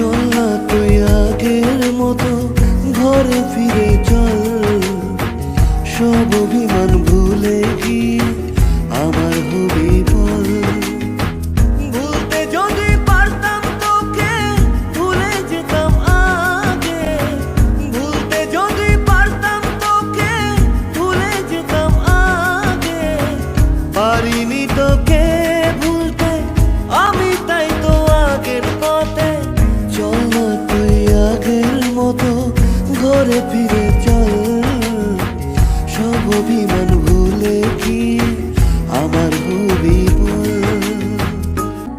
চল না তুই আগের মতো ঘরে ফিরে চল। অভিমান ভুলে কি আমার হবি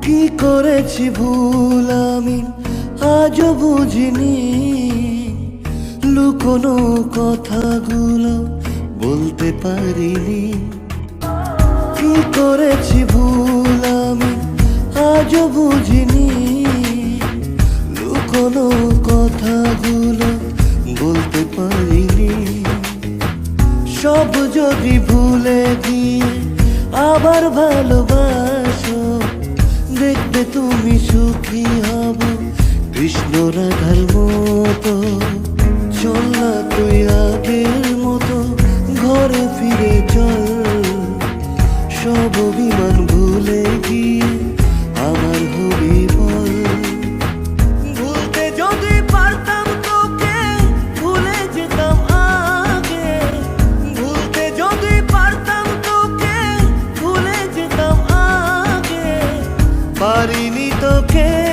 কি করেছি ভুল আমি আজও বুঝিনি। লুকোনো কথাগুলো বলতে পারিনি। কি করেছি ভুল আমি আজও বুঝিনি। লুকোনো কথাগুলো বলতে পারিনি। সব যদি ভুলে গিয়ে আবার ভালোবাসো, দেখবে তুমি সুখী হব। কৃষ্ণ রাধার মতো, চল না তুই আগের মতো, ঘরে ফিরে চল। সব অভিমান ভুলে গিয়ে আমার হবি বল। পারিনি তোকে।